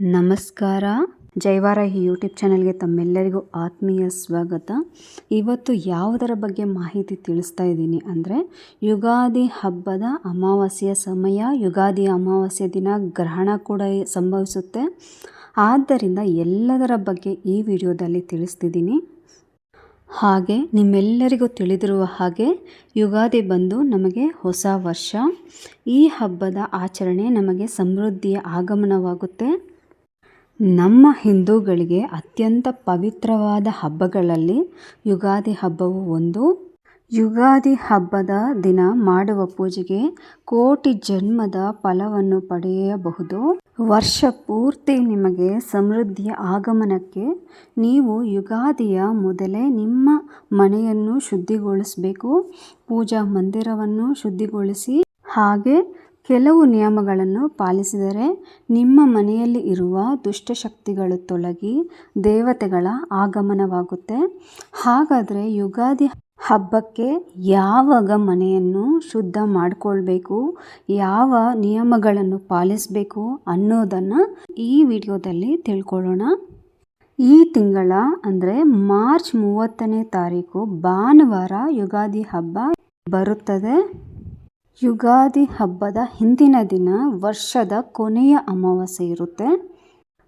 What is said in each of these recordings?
ನಮಸ್ಕಾರ. ಜೈವಾರಾಹಿ ಯೂಟ್ಯೂಬ್ ಚಾನಲ್ಗೆ ತಮ್ಮೆಲ್ಲರಿಗೂ ಆತ್ಮೀಯ ಸ್ವಾಗತ. ಇವತ್ತು ಯಾವುದರ ಬಗ್ಗೆ ಮಾಹಿತಿ ತಿಳಿಸ್ತಾ ಇದ್ದೀನಿ ಅಂದರೆ, ಯುಗಾದಿ ಹಬ್ಬದ ಅಮಾವಾಸ್ಯೆಯ ಸಮಯ, ಯುಗಾದಿ ಅಮಾವಾಸ್ಯೆ ದಿನ ಗ್ರಹಣ ಕೂಡ ಸಂಭವಿಸುತ್ತೆ. ಆದ್ದರಿಂದ ಎಲ್ಲದರ ಬಗ್ಗೆ ಈ ವಿಡಿಯೋದಲ್ಲಿ ತಿಳಿಸ್ತಿದ್ದೀನಿ. ಹಾಗೆ ನಿಮ್ಮೆಲ್ಲರಿಗೂ ತಿಳಿದಿರುವ ಹಾಗೆ ಯುಗಾದಿ ಬಂದು ನಮಗೆ ಹೊಸ ವರ್ಷ. ಈ ಹಬ್ಬದ ಆಚರಣೆ ನಮಗೆ ಸಮೃದ್ಧಿಯ ಆಗಮನವಾಗುತ್ತೆ. ನಮ್ಮ ಹಿಂದೂಗಳಿಗೆ ಅತ್ಯಂತ ಪವಿತ್ರವಾದ ಹಬ್ಬಗಳಲ್ಲಿ ಯುಗಾದಿ ಹಬ್ಬವು ಒಂದು. ಯುಗಾದಿ ಹಬ್ಬದ ದಿನ ಮಾಡುವ ಪೂಜೆಗೆ ಕೋಟಿ ಜನ್ಮದ ಫಲವನ್ನು ಪಡೆಯಬಹುದು. ವರ್ಷ ಪೂರ್ತಿ ನಿಮಗೆ ಸಮೃದ್ಧಿಯ ಆಗಮನಕ್ಕೆ ನೀವು ಯುಗಾದಿಯ ಮೊದಲೇ ನಿಮ್ಮ ಮನೆಯನ್ನು ಶುದ್ಧಿಗೊಳಿಸಬೇಕು. ಪೂಜಾ ಮಂದಿರವನ್ನು ಶುದ್ಧಿಗೊಳಿಸಿ ಹಾಗೆ ಕೆಲವು ನಿಯಮಗಳನ್ನು ಪಾಲಿಸಿದರೆ ನಿಮ್ಮ ಮನೆಯಲ್ಲಿ ಇರುವ ದುಷ್ಟಶಕ್ತಿಗಳು ತೊಲಗಿ ದೇವತೆಗಳ ಆಗಮನವಾಗುತ್ತೆ. ಹಾಗಾದರೆ ಯುಗಾದಿ ಹಬ್ಬಕ್ಕೆ ಯಾವಾಗ ಮನೆಯನ್ನು ಶುದ್ಧ ಮಾಡಿಕೊಳ್ಬೇಕು, ಯಾವ ನಿಯಮಗಳನ್ನು ಪಾಲಿಸಬೇಕು ಅನ್ನೋದನ್ನು ಈ ವಿಡಿಯೋದಲ್ಲಿ ತಿಳ್ಕೊಳ್ಳೋಣ. ಈ ತಿಂಗಳ ಅಂದರೆ ಮಾರ್ಚ್ ಮೂವತ್ತನೇ ತಾರೀಕು ಭಾನುವಾರ ಯುಗಾದಿ ಹಬ್ಬ ಬರುತ್ತದೆ. ಯುಗಾದಿ ಹಬ್ಬದ ಹಿಂದಿನ ದಿನ ವರ್ಷದ ಕೊನೆಯ ಅಮಾವಾಸ್ಯೆ ಇರುತ್ತೆ.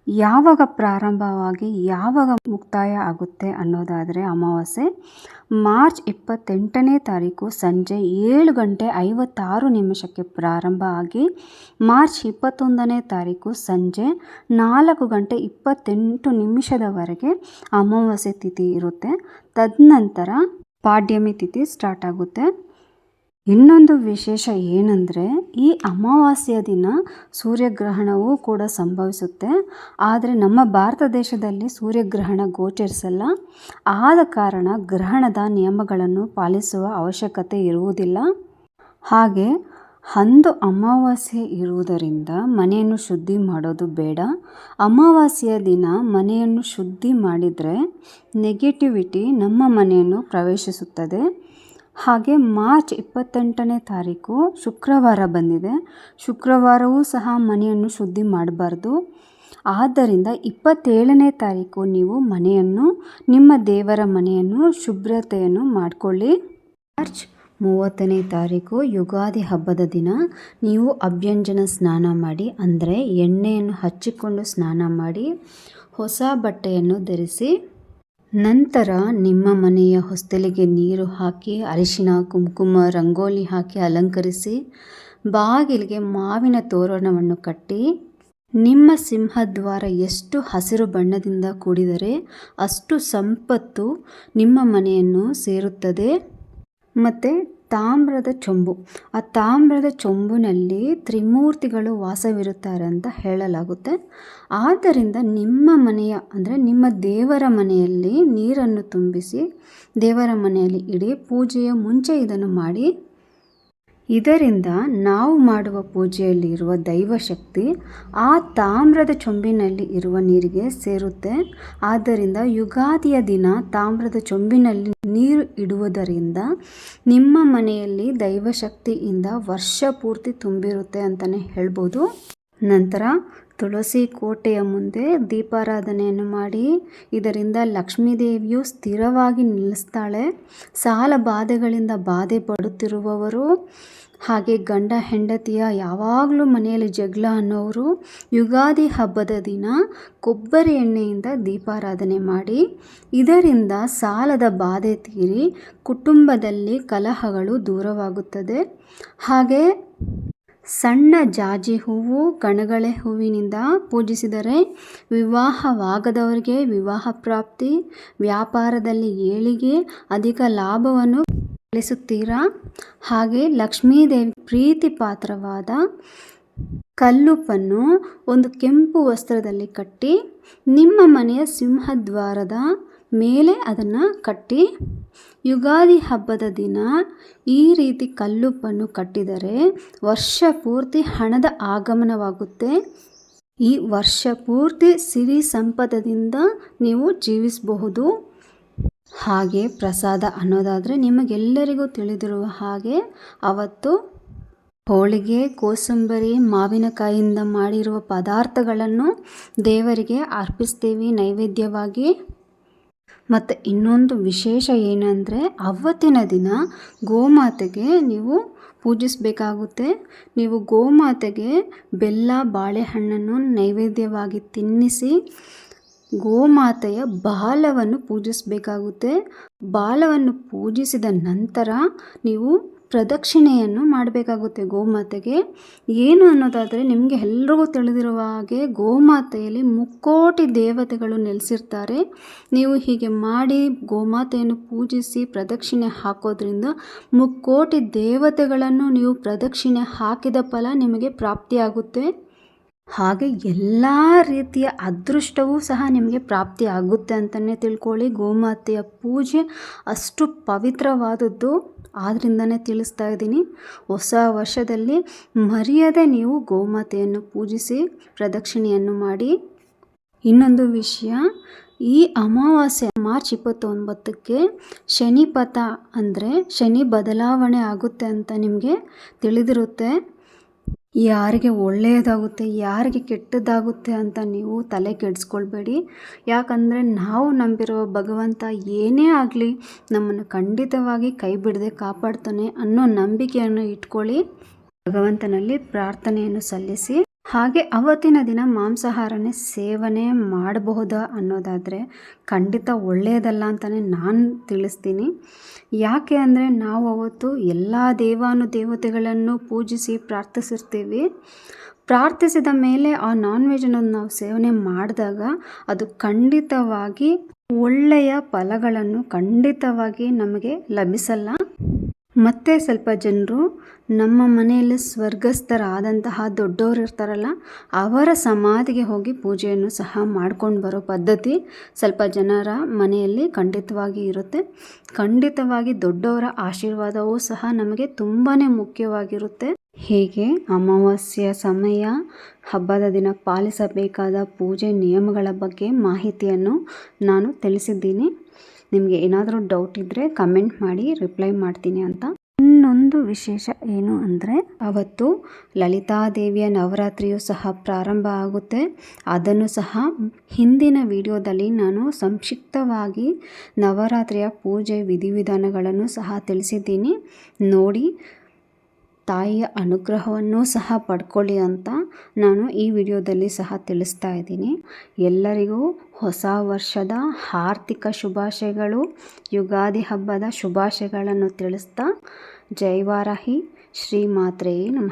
ಯಾವಾಗ ಪ್ರಾರಂಭವಾಗಿ ಯಾವಾಗ ಮುಕ್ತಾಯ ಆಗುತ್ತೆ ಅನ್ನೋದಾದರೆ ಅಮಾವಾಸ್ಯೆ. ಮಾರ್ಚ್ ಇಪ್ಪತ್ತೆಂಟನೇ ತಾರೀಕು ಸಂಜೆ ಏಳು ಗಂಟೆ ಐವತ್ತಾರು ನಿಮಿಷಕ್ಕೆ ಪ್ರಾರಂಭ ಆಗಿ ಮಾರ್ಚ್ ಇಪ್ಪತ್ತೊಂದನೇ ತಾರೀಕು ಸಂಜೆ ನಾಲ್ಕು ಗಂಟೆ ಇಪ್ಪತ್ತೆಂಟು ನಿಮಿಷದವರೆಗೆ ಅಮಾವಾಸ್ಯೆ ತಿಥಿ ಇರುತ್ತೆ. ತದನಂತರ ಪಾಡ್ಯಮಿ ತಿಥಿ ಸ್ಟಾರ್ಟ್ ಆಗುತ್ತೆ. ಇನ್ನೊಂದು ವಿಶೇಷ ಏನಂದರೆ, ಈ ಅಮಾವಾಸ್ಯೆಯ ದಿನ ಸೂರ್ಯಗ್ರಹಣವೂ ಕೂಡ ಸಂಭವಿಸುತ್ತೆ. ಆದರೆ ನಮ್ಮ ಭಾರತ ದೇಶದಲ್ಲಿ ಸೂರ್ಯಗ್ರಹಣ ಗೋಚರಿಸಲ್ಲ. ಆದ ಕಾರಣ ಗ್ರಹಣದ ನಿಯಮಗಳನ್ನು ಪಾಲಿಸುವ ಅವಶ್ಯಕತೆ ಇರುವುದಿಲ್ಲ. ಹಾಗೆ ಅಂದು ಅಮಾವಾಸ್ಯೆ ಇರುವುದರಿಂದ ಮನೆಯನ್ನು ಶುದ್ಧಿ ಮಾಡೋದು ಬೇಡ. ಅಮಾವಾಸ್ಯೆಯ ದಿನ ಮನೆಯನ್ನು ಶುದ್ಧಿ ಮಾಡಿದರೆ ನೆಗೆಟಿವಿಟಿ ನಮ್ಮ ಮನೆಯನ್ನು ಪ್ರವೇಶಿಸುತ್ತದೆ. ಹಾಗೆ ಮಾರ್ಚ್ ಇಪ್ಪತ್ತೆಂಟನೇ ತಾರೀಕು ಶುಕ್ರವಾರ ಬಂದಿದೆ. ಶುಕ್ರವಾರವೂ ಸಹ ಮನೆಯನ್ನು ಶುದ್ಧಿ ಮಾಡಬಾರ್ದು. ಆದ್ದರಿಂದ ಇಪ್ಪತ್ತೇಳನೇ ತಾರೀಕು ನೀವು ಮನೆಯನ್ನು, ನಿಮ್ಮ ದೇವರ ಮನೆಯನ್ನು, ಶುಭ್ರತೆಯನ್ನು ಮಾಡಿಕೊಳ್ಳಿ. ಮಾರ್ಚ್ ಮೂವತ್ತನೇ ತಾರೀಕು ಯುಗಾದಿ ಹಬ್ಬದ ದಿನ. ನೀವು ಅಭ್ಯಂಜನ ಸ್ನಾನ ಮಾಡಿ, ಅಂದರೆ ಎಣ್ಣೆಯನ್ನು ಹಚ್ಚಿಕೊಂಡು ಸ್ನಾನ ಮಾಡಿ, ಹೊಸ ಬಟ್ಟೆಯನ್ನು ಧರಿಸಿ ನಂತರ ನಿಮ್ಮ ಮನೆಯ ಹೊಸ್ತಲಿಗೆ ನೀರು ಹಾಕಿ, ಅರಿಶಿನ, ಕುಂಕುಮ, ರಂಗೋಲಿ ಹಾಕಿ ಅಲಂಕರಿಸಿ, ಬಾಗಿಲಿಗೆ ಮಾವಿನ ತೋರಣವನ್ನು ಕಟ್ಟಿ, ನಿಮ್ಮ ಸಿಂಹದ್ವಾರ ಎಷ್ಟು ಹಸಿರು ಬಣ್ಣದಿಂದ ಕೂಡಿದರೆ ಅಷ್ಟು ಸಂಪತ್ತು ನಿಮ್ಮ ಮನೆಯನ್ನು ಸೇರುತ್ತದೆ. ಮತ್ತು ತಾಮ್ರದ ಚೊಂಬು. ಆ ತಾಮ್ರದ ಚೊಂಬಿನಲ್ಲಿ ತ್ರಿಮೂರ್ತಿಗಳು ವಾಸವಿರುತ್ತಾರೆ ಅಂತ ಹೇಳಲಾಗುತ್ತೆ. ಆದ್ದರಿಂದ ನಿಮ್ಮ ಮನೆಯ, ಅಂದರೆ ನಿಮ್ಮ ದೇವರ ಮನೆಯಲ್ಲಿ ನೀರನ್ನು ತುಂಬಿಸಿ, ದೇವರ ಮನೆಯಲ್ಲಿ ಇಡಿ ಪೂಜೆಯ ಮುಂಚೆ ಇದನ್ನು ಮಾಡಿ. ಇದರಿಂದ ನಾವು ಮಾಡುವ ಪೂಜೆಯಲ್ಲಿ ಇರುವ ದೈವಶಕ್ತಿ ಆ ತಾಮ್ರದ ಚೊಂಬಿನಲ್ಲಿ ಇರುವ ನೀರಿಗೆ ಸೇರುತ್ತೆ. ಆದ್ದರಿಂದ ಯುಗಾದಿಯ ದಿನ ತಾಮ್ರದ ಚೊಂಬಿನಲ್ಲಿ ನೀರು ಇಡುವುದರಿಂದ ನಿಮ್ಮ ಮನೆಯಲ್ಲಿ ದೈವಶಕ್ತಿಯಿಂದ ವರ್ಷ ಪೂರ್ತಿ ತುಂಬಿರುತ್ತೆ ಅಂತಲೇ ಹೇಳ್ಬೋದು. ನಂತರ ತುಳಸಿ ಕೋಟೆಯ ಮುಂದೆ ದೀಪಾರಾಧನೆಯನ್ನು ಮಾಡಿ, ಇದರಿಂದ ಲಕ್ಷ್ಮೀದೇವಿಯು ಸ್ಥಿರವಾಗಿ ನಿಲ್ಲಿಸ್ತಾಳೆ. ಸಾಲ ಬಾಧೆಗಳಿಂದ ಬಾಧೆ ಪಡುತ್ತಿರುವವರು ಹಾಗೆ ಗಂಡ ಹೆಂಡತಿಯ ಯಾವಾಗಲೂ ಮನೆಯಲ್ಲಿ ಜಗಳ ಅನ್ನೋರು ಯುಗಾದಿ ಹಬ್ಬದ ದಿನ ಕೊಬ್ಬರಿ ಎಣ್ಣೆಯಿಂದ ದೀಪಾರಾಧನೆ ಮಾಡಿ, ಇದರಿಂದ ಸಾಲದ ಬಾಧೆ ತೀರಿ ಕುಟುಂಬದಲ್ಲಿ ಕಲಹಗಳು ದೂರವಾಗುತ್ತದೆ. ಹಾಗೆ ಸಣ್ಣ ಜಾಜಿ ಹೂವು ಕಣಗಳೆ ಹೂವಿನಿಂದ ಪೂಜಿಸಿದರೆ ವಿವಾಹವಾಗದವರಿಗೆ ವಿವಾಹ ಪ್ರಾಪ್ತಿ, ವ್ಯಾಪಾರದಲ್ಲಿ ಏಳಿಗೆ ಅಧಿಕ ಲಾಭವನ್ನು ಗಳಿಸುತ್ತೀರಾ ಹಾಗೆ ಲಕ್ಷ್ಮೀದೇವಿ ಪ್ರೀತಿ ಪಾತ್ರವಾದ ಕಲ್ಲುಪ್ಪನ್ನು ಒಂದು ಕೆಂಪು ವಸ್ತ್ರದಲ್ಲಿ ಕಟ್ಟಿ, ನಿಮ್ಮ ಮನೆಯ ಸಿಂಹದ್ವಾರದ ಮೇಲೆ ಅದನ್ನು ಕಟ್ಟಿ, ಯುಗಾದಿ ಹಬ್ಬದ ದಿನ ಈ ರೀತಿ ಕಲ್ಲುಪ್ಪನ್ನು ಕಟ್ಟಿದರೆ ವರ್ಷ ಪೂರ್ತಿ ಹಣದ ಆಗಮನವಾಗುತ್ತೆ. ಈ ವರ್ಷ ಪೂರ್ತಿ ಸಿರಿ ಸಂಪದದಿಂದ ನೀವು ಜೀವಿಸಬಹುದು. ಹಾಗೆ ಪ್ರಸಾದ ಅನ್ನೋದಾದರೆ ನಿಮಗೆಲ್ಲರಿಗೂ ತಿಳಿದಿರುವ ಹಾಗೆ ಅವತ್ತು ಹೋಳಿಗೆ, ಕೋಸಂಬರಿ ಮಾವಿನಕಾಯಿಯಿಂದ ಮಾಡಿರುವ ಪದಾರ್ಥಗಳನ್ನು ದೇವರಿಗೆ ಅರ್ಪಿಸ್ತೀವಿ ನೈವೇದ್ಯವಾಗಿ. ಮತ್ತು ಇನ್ನೊಂದು ವಿಶೇಷ ಏನಂದರೆ ಅವತ್ತಿನ ದಿನ ಗೋಮಾತೆಗೆ ನೀವು ಪೂಜಿಸಬೇಕಾಗುತ್ತೆ. ನೀವು ಗೋಮಾತೆಗೆ ಬೆಲ್ಲ, ಬಾಳೆಹಣ್ಣನ್ನು ನೈವೇದ್ಯವಾಗಿ ತಿನ್ನಿಸಿ ಗೋಮಾತೆಯ ಬಾಲವನ್ನು ಪೂಜಿಸಬೇಕಾಗುತ್ತೆ. ಬಾಲವನ್ನು ಪೂಜಿಸಿದ ನಂತರ ನೀವು ಪ್ರದಕ್ಷಿಣೆಯನ್ನು ಮಾಡಬೇಕಾಗುತ್ತೆ ಗೋಮಾತೆಗೆ. ಏನು ಅನ್ನೋದಾದರೆ ನಿಮಗೆ ಎಲ್ರಿಗೂ ತಿಳಿದಿರುವ ಹಾಗೆ ಗೋಮಾತೆಯಲ್ಲಿ ಮುಕ್ಕೋಟಿ ದೇವತೆಗಳು ನೆಲೆಸಿರ್ತಾರೆ. ನೀವು ಹೀಗೆ ಮಾಡಿ ಗೋಮಾತೆಯನ್ನು ಪೂಜಿಸಿ ಪ್ರದಕ್ಷಿಣೆ ಹಾಕೋದ್ರಿಂದ ಮುಕ್ಕೋಟಿ ದೇವತೆಗಳನ್ನು ನೀವು ಪ್ರದಕ್ಷಿಣೆ ಹಾಕಿದ ಫಲ ನಿಮಗೆ ಪ್ರಾಪ್ತಿಯಾಗುತ್ತೆ. ಹಾಗೆ ಎಲ್ಲ ರೀತಿಯ ಅದೃಷ್ಟವೂ ಸಹ ನಿಮಗೆ ಪ್ರಾಪ್ತಿ ಆಗುತ್ತೆ ಅಂತಲೇ ತಿಳ್ಕೊಳ್ಳಿ. ಗೋಮಾತೆಯ ಪೂಜೆ ಅಷ್ಟು ಪವಿತ್ರವಾದದ್ದು ಆದ್ದರಿಂದನೇ ತಿಳಿಸ್ತಾ ಇದ್ದೀನಿ. ಹೊಸ ವರ್ಷದಲ್ಲಿ ಮರೆಯದೆ ನೀವು ಗೋಮಾತೆಯನ್ನು ಪೂಜಿಸಿ ಪ್ರದಕ್ಷಿಣೆಯನ್ನು ಮಾಡಿ. ಇನ್ನೊಂದು ವಿಷಯ, ಈ ಅಮಾವಾಸ್ಯೆ ಮಾರ್ಚ್ ಇಪ್ಪತ್ತೊಂಬತ್ತಕ್ಕೆ ಶನಿಪಥ ಅಂದರೆ ಶನಿ ಬದಲಾವಣೆ ಆಗುತ್ತೆ ಅಂತ ನಿಮಗೆ ತಿಳಿದಿರುತ್ತೆ. ಯಾರಿಗೆ ಒಳ್ಳೆಯದಾಗುತ್ತೆ, ಯಾರಿಗೆ ಕೆಟ್ಟದ್ದಾಗುತ್ತೆ ಅಂತ ನೀವು ತಲೆ ಕೆಡಿಸ್ಕೊಳ್ಬೇಡಿ. ಯಾಕಂದರೆ ನಾವು ನಂಬಿರೋ ಭಗವಂತ ಏನೇ ಆಗಲಿ ನಮ್ಮನ್ನು ಖಂಡಿತವಾಗಿ ಕೈ ಬಿಡದೆ ಕಾಪಾಡ್ತಾನೆ ಅನ್ನೋ ನಂಬಿಕೆಯನ್ನು ಇಟ್ಕೊಳ್ಳಿ. ಭಗವಂತನಲ್ಲಿ ಪ್ರಾರ್ಥನೆಯನ್ನು ಸಲ್ಲಿಸಿ. ಹಾಗೆ ಅವತ್ತಿನ ದಿನ ಮಾಂಸಾಹಾರನೇ ಸೇವನೆ ಮಾಡಬಹುದಾ ಅನ್ನೋದಾದರೆ ಖಂಡಿತ ಒಳ್ಳೆಯದಲ್ಲ ಅಂತಲೇ ನಾನು ತಿಳಿಸ್ತೀನಿ. ಯಾಕೆ ಅಂದರೆ ನಾವು ಅವತ್ತು ಎಲ್ಲ ದೇವಾನು ದೇವತೆಗಳನ್ನು ಪೂಜಿಸಿ ಪ್ರಾರ್ಥಿಸಿರ್ತೀವಿ. ಪ್ರಾರ್ಥಿಸಿದ ಮೇಲೆ ಆ ನಾನ್ ವೆಜ್ ಅನ್ನೋದು ನಾವು ಸೇವನೆ ಮಾಡಿದಾಗ ಅದು ಖಂಡಿತವಾಗಿ ಒಳ್ಳೆಯ ಫಲಗಳನ್ನು ಖಂಡಿತವಾಗಿ ನಮಗೆ ಲಭಿಸಲ್ಲ. ಮತ್ತೆ ಸ್ವಲ್ಪ ಜನರು ನಮ್ಮ ಮನೆಯಲ್ಲಿ ಸ್ವರ್ಗಸ್ಥರಾದಂತಹ ದೊಡ್ಡವರು ಇರ್ತಾರಲ್ಲ, ಅವರ ಸಮಾಧಿಗೆ ಹೋಗಿ ಪೂಜೆಯನ್ನು ಸಹ ಮಾಡ್ಕೊಂಡು ಬರೋ ಪದ್ಧತಿ ಸ್ವಲ್ಪ ಜನರ ಮನೆಯಲ್ಲಿ ಖಂಡಿತವಾಗಿ ಇರುತ್ತೆ. ಖಂಡಿತವಾಗಿ ದೊಡ್ಡವರ ಆಶೀರ್ವಾದವೂ ಸಹ ನಮಗೆ ತುಂಬಾ ಮುಖ್ಯವಾಗಿರುತ್ತೆ. ಹೀಗೆ ಅಮಾವಾಸ್ಯೆಯ ಸಮಯ, ಹಬ್ಬದ ದಿನ ಪಾಲಿಸಬೇಕಾದ ಪೂಜೆ ನಿಯಮಗಳ ಬಗ್ಗೆ ಮಾಹಿತಿಯನ್ನು ನಾನು ತಿಳಿಸಿದ್ದೀನಿ. ನಿಮಗೆ ಏನಾದರೂ ಡೌಟ್ ಇದ್ದರೆ ಕಮೆಂಟ್ ಮಾಡಿ ರಿಪ್ಲೈ ಮಾಡ್ತೀನಿ ಅಂತ. ಇನ್ನೊಂದು ವಿಶೇಷ ಏನು ಅಂದರೆ, ಅವತ್ತು ಲಲಿತಾದೇವಿಯ ನವರಾತ್ರಿಯು ಸಹ ಪ್ರಾರಂಭ ಆಗುತ್ತೆ. ಅದನ್ನು ಸಹ ಹಿಂದಿನ ವಿಡಿಯೋದಲ್ಲಿ ನಾನು ಸಂಕ್ಷಿಪ್ತವಾಗಿ ನವರಾತ್ರಿಯ ಪೂಜೆ ವಿಧಿವಿಧಾನಗಳನ್ನು ಸಹ ತಿಳಿಸಿದ್ದೀನಿ. ನೋಡಿ, ತಾಯಿಯ ಅನುಗ್ರಹವನ್ನು ಸಹ ಪಡ್ಕೊಳ್ಳಿ ಅಂತ ನಾನು ಈ ವಿಡಿಯೋದಲ್ಲಿ ಸಹ ತಿಳಿಸ್ತಾ ಇದ್ದೀನಿ. ಎಲ್ಲರಿಗೂ ಹೊಸ ವರ್ಷದ ಆರ್ಥಿಕ ಶುಭಾಶಯಗಳು. ಯುಗಾದಿ ಹಬ್ಬದ ಶುಭಾಶಯಗಳನ್ನು ತಿಳಿಸ್ತಾ జై వారాహి. శ్రీమాత్రేయ నమ.